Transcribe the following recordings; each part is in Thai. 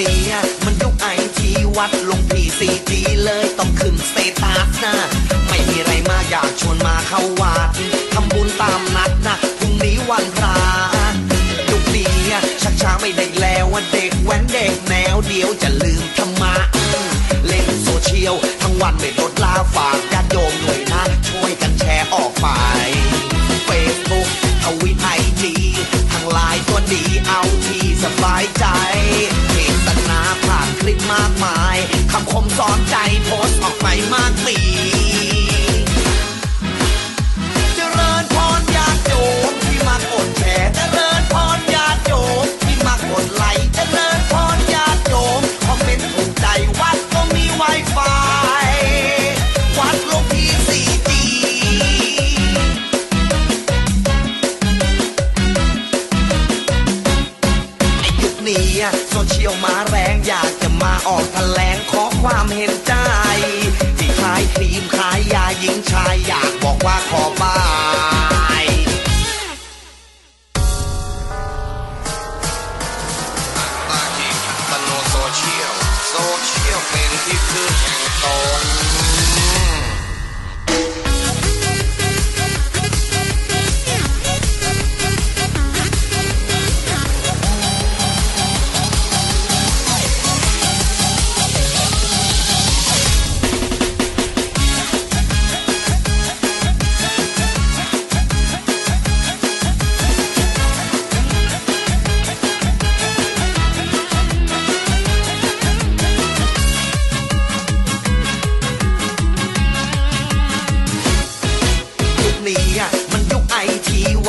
นี้มันยุคไอทีวัดลงพีซีจีเลยต้องขึ้นสเตตัสนะไม่มีอะไรมาอยากชวนมาเข้าวัดทำบุญตามนัดนะพรุ่งนี้วันพระยุคนี้ชักช้าไม่เด็กแล้วว่าเด็กแว้นเด็กแนวเดียวจะลืมธรรมะเล่นโซเชียลทั้งวันไม่ลดลาฝาก สอนใจโพสต์ออกไปมากมีเจริญพรญาติโยมที่มากดแชร์เจริญพรญาติโยมที่มากดไลค์เจริญพรญาติโยมคอมเมนต์ถูกใจวัดก็มีไวไฟวัดลงที่สี่จีไอยุคนี้โซเชียลมาแรงอยากจะมาออกแถลงขอ ความเห็นใจ ที่ขายครีมขายยาหญิงชายอยากบอกว่าขอบายตากีมโนโซเชียล โซเชียลเป็นที่พึ่งแห่งตน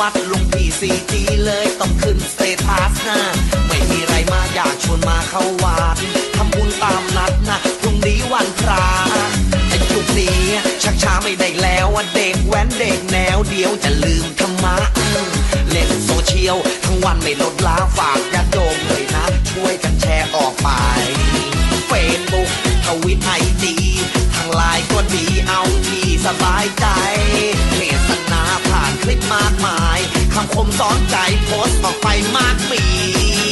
วัดลงพีซีจีเลยต้องขึ้นสเตตัสนะไม่มีไรมาอยากชวนมาเข้าวัดทำบุญตามนัดนะพรุ่งนี้วันพระไอยุคนี้ชักช้าไม่ได้แล้วอะเด็กแว้นเด็กแนวเดียวจะลืมธรรมะเล่นโซเชียลทั้งวันไม่ลดละฝากญาติโยมเลยนะ ช่วยกันแชร์ออกไปเฟซบุ๊กทวิตไอจีทางไลน์ก็ดีเอาที่สบายใจ คลิปมากมายคำคมสอนใจโพสต์ออกไปมากมี